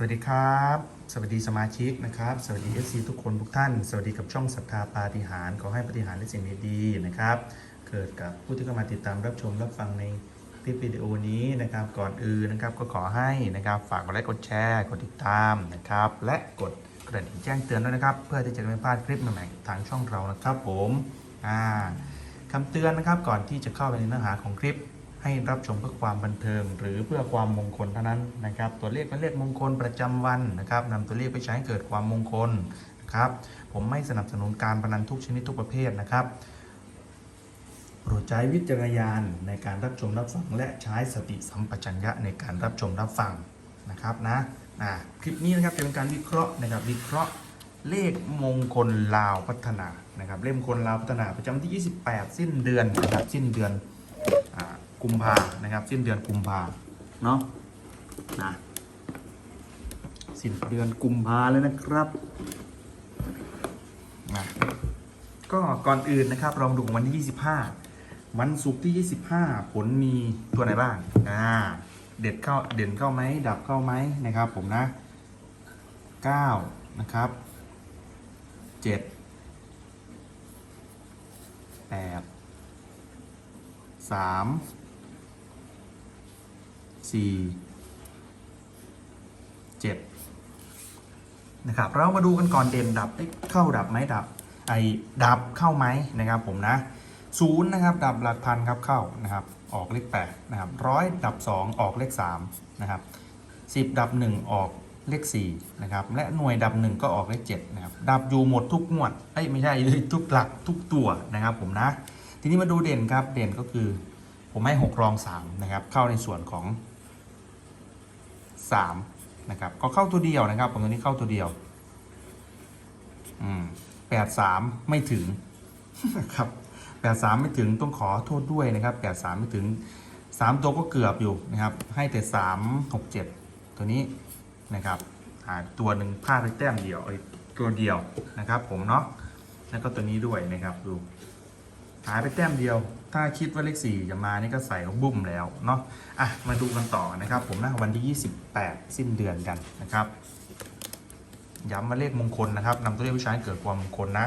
สวัสดีครับ สวัสดีสมาชิกนะครับ สวัสดี FC ทุกคนทุกท่าน สวัสดีกับช่องศรัทธาปาฏิหาริย์ขอให้ปาฏิหาริย์และสิ่งดีๆนะครับ เกิดกับผู้ที่เข้ามาติดตามรับชมรับฟังในคลิปวิดีโอนี้นะครับ ก่อนอื่นนะครับก็ขอให้นะครับฝากกดไลค์กดแชร์กดติดตามนะครับ และกดกระดิ่งแจ้งเตือนด้วยนะครับ เพื่อที่จะไม่พลาดคลิปใหม่ๆทางช่องเรานะครับ ผมอ่าคำเตือนนะครับก่อนที่จะเข้าไปในเนื้อหาของคลิป ให้รับชมเพื่อความบันเทิง หรือเพื่อความมงคลเท่านั้นนะครับ ตัวเลขเป็นเลขมงคลประจำวันนะครับนำตัวเลขไปใช้ให้เกิดความมงคลนะครับผมไม่สนับสนุนการพนันทุกชนิดทุกประเภทนะครับโปรดใช้วิจารณญาณในการรับชมรับฟัง และใช้สติสัมปชัญญะในการรับชมรับฟังนะครับนะอ่าคลิปนี้นะครับจะเป็นการวิเคราะห์นะครับวิเคราะห์เลขมงคลลาวพัฒนานะครับเลขมงคลลาวพัฒนาประจำที่ 28 สิ้นเดือนนะครับสิ้นเดือนอ่า กุมภานะครับ สิ้นเดือนกุมภาเนาะนะสิ้นเดือนกุมภาเลยนะครับนะก็ก่อนอื่นนะครับเรามาดูของวันที่ 25 วันศุกร์ที่ 25 ผลมีตัวไหนบ้างอ่าเด็ดเข้าเด่นเข้าไหมดับเข้าไหมนะครับ ผมนะ 9 นะครับ 7 8 3 4 7นะครับ เรามาดูกันก่อนเด่นดับเอ๊ะเข้าดับไหมดับ ไอ้ดับเข้าไหมนะครับผมนะศูนย์นะครับ ดับหลักพันครับเข้านะครับ ออกเลข8นะครับร้อยดับ2องออกเลข3นะครับ10ดับ1ออกเลข4นะครับ และหน่วยดับ1ก็ออกเลข7นะครับ ดับอยู่หมดทุกงวดเอ้ยไม่ใช่เลยทุกหลักทุกตัวนะครับผมนะ ทีนี้มาดูเด่นครับ เด่นก็คือ ผมให้6รอง3นะครับ เข้าในส่วนของ 3นะครับก็เข้าตัวเดียวนะครับผมตัวนี้เข้าตัวเดียวอืมแปดสามไม่ถึงครับแปดสามไม่ถึงต้องขอโทษด้วยนะครับแปดสามไม่ถึงสามตัวก็เกือบอยู่นะครับ ให้แต่สามหกเจ็ดตัวนี้นะครับหาตัวหนึ่งพลาดไปแต้มเดียวไอ้ตัวเดียวนะครับ ผมเนาะแล้วก็ตัวนี้ด้วยนะครับดู หายไปแต้มเดียว ถ้าคิดว่าเลขสี่จะมานี่ก็ใส่บุ้มแล้วเนาะอะมาดูกันต่อนะครับ ผมนะวันที่ 28 สิ้นเดือนกันนะครับ ย้ำมาเลขมงคลนะครับนำตัวเลขวิชาให้เกิดความมงคลนะ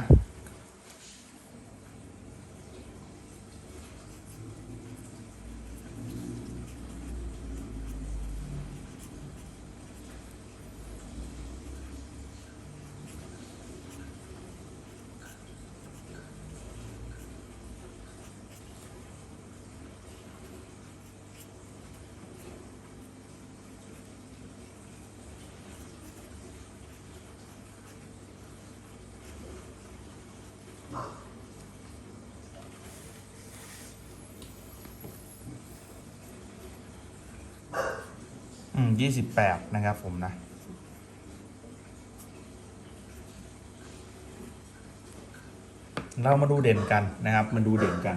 อืมยี่สิบแปดนะครับผมนะ เรามาดูเด่นกันนะครับ มาดูเด่นกัน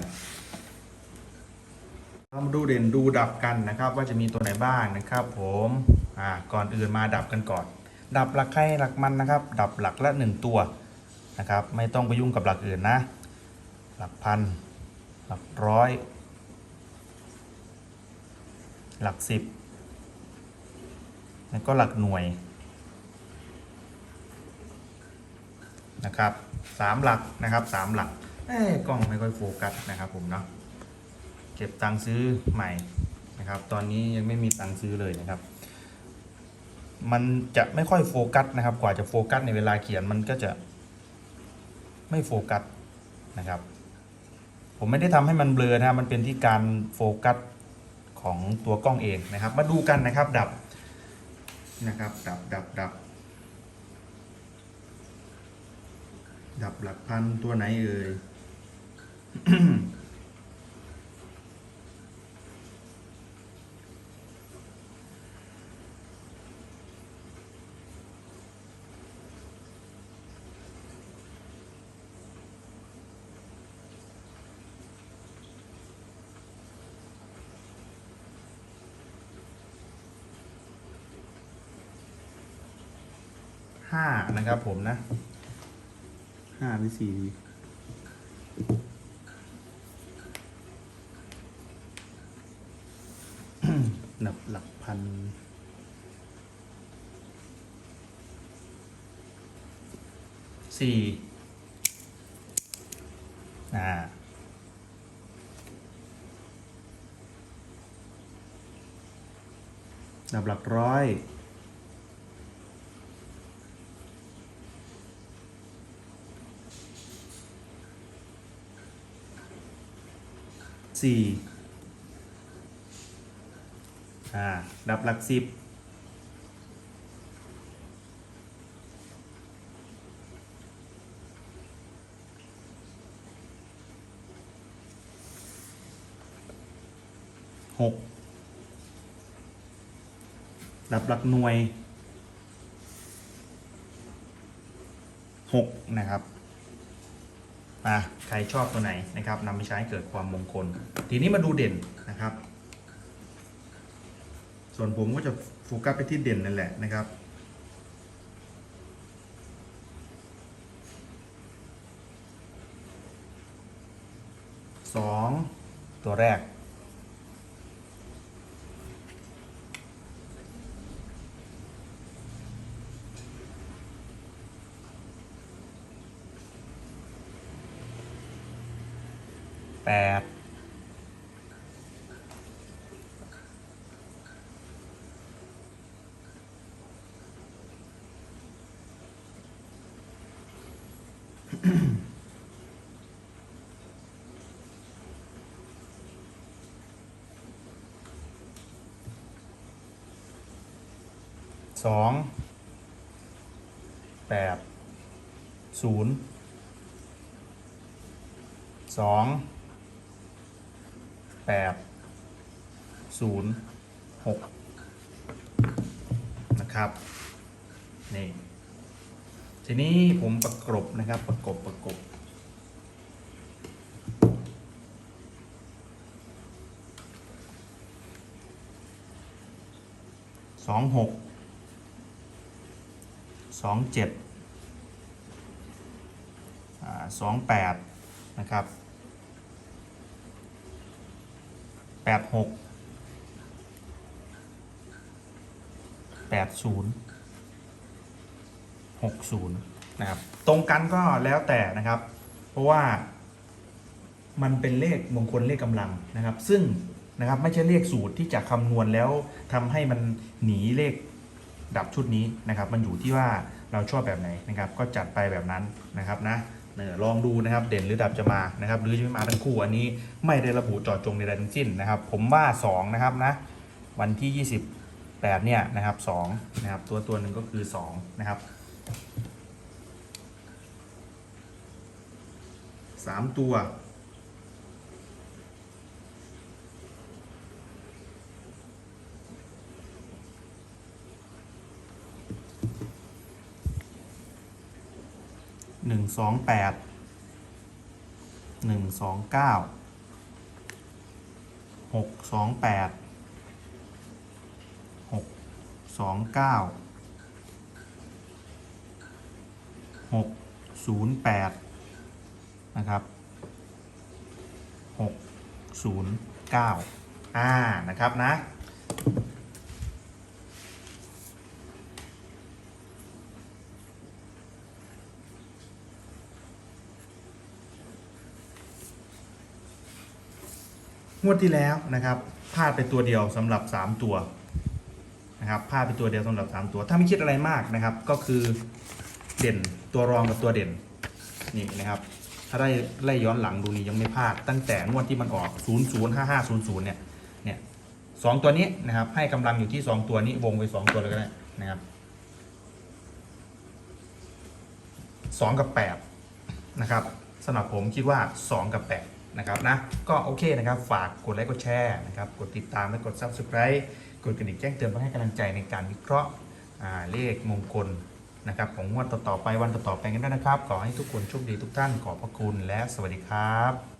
เรามาดูเด่นดูดับกันนะครับ ว่าจะมีตัวไหนบ้างนะครับผมอ่าก่อนอื่นมาดับกันก่อน ดับหลักใครหลักมันนะครับ ดับหลักละหนึ่งตัวนะครับ ไม่ต้องไปยุ่งกับหลักอื่นนะ หลักพัน หลักร้อย หลักสิบ แล้วก็หลักหน่วย นะครับสามหลักนะครับสามหลักเอ้กล้องไม่ค่อยโฟกัสนะครับผมเนาะเก็บตังค์ซื้อใหม่นะครับ ตอนนี้ยังไม่มีตังค์ซื้อเลยนะครับ มันจะไม่ค่อยโฟกัสนะครับ กว่าจะโฟกัสในเวลาเขียนมันก็จะไม่โฟกัสนะครับ ผมไม่ได้ทำให้มันเบลอนะครับมันเป็นที่การโฟกัสของตัวกล้องเองนะครับ มาดูกันนะครับดับ นะครับ ดับดับดับ ดับหลักพันตัวไหนเอ่ย ห้านะครับผมนะห้าหรือสี่ดีหนับหลักพันสี่อ่าดับหลักร้อย สี่อ่า ดับหลักสิบหกดับหลักหน่วยหกนะครับ นะใครชอบตัวไหนนะครับนำไปใช้ให้เกิดความมงคล ทีนี้มาดูเด่นนะครับ ส่วนผมก็จะโฟกัสไปที่เด่นนั่นแหละนะครับสองตัวแรก แปดสองแปดศูนย์สอง แปดศูนย์หกนะครับนี่ทีนี้ผมประกบนะครับประกบประกบสองหกสองเจ็ดสองแปดนะครับ แปดหกแปดศูนย์หกศูนย์นะครับ ตรงกันก็แล้วแต่นะครับ เพราะว่ามันเป็นเลขมงคลเลขกำลังนะครับ ซึ่งนะครับไม่ใช่เลขสูตรที่จะคำนวณแล้วทำให้มันหนีเลขดับชุดนี้นะครับ มันอยู่ที่ว่าเราชอบแบบไหนนะครับ ก็จัดไปแบบนั้นนะครับนะ ลองดูนะครับ เด่นหรือดับจะมานะครับ หรือจะไม่มาทั้งคู่อันนี้ไม่ได้ระบุจอดจงใดๆทั้งสิ้นนะครับ ผมว่า2นะครับนะวันที่ 28 เนี่ยนะครับ2นะครับ ตัวตัวหนึ่งก็คือ2นะครับสามตัว นึ่งสองแปดหนึ่งสองเก้าหกสองแปดหกสองเก้าหกศูนย์แปดนะครับหกศูนย์เก้าอ่านะครับนะ งวดที่แล้วนะครับพลาดไปตัวเดียวสำหรับ 3 ตัวนะครับพลาดไปตัวเดียวสำหรับ 3 ตัว ถ้าไม่คิดอะไรมากนะครับ ก็คือเด่นตัวรองกับตัวเด่นนี่นะครับถ้าได้ไล่ย้อนหลังดูนี่ยังไม่พลาด ตั้งแต่งวดที่มันออก 0 0 5 5 0 0 เนี่ยเนี่ยสองตัวนี้นะครับ ให้กำลังอยู่ที่ 2 ตัวนี้วงไป 2 ตัวเลยก็ได้นะครับ2กับ8นะครับสำหรับผมคิดว่า 2 กับ 8 นะครับนะก็โอเคนะครับ ฝากกดไลค์กดแชร์นะครับกดติดตามและกด Subscribe กดกระดิ่งแจ้งเตือนเพื่อให้กำลังใจในการวิเคราะห์เลขมงคลนะครับของงวดต่อๆไปวันต่อๆไปกันด้วยนะครับ ขอให้ทุกคนโชคดีทุกท่านขอบพระคุณและสวัสดีครับ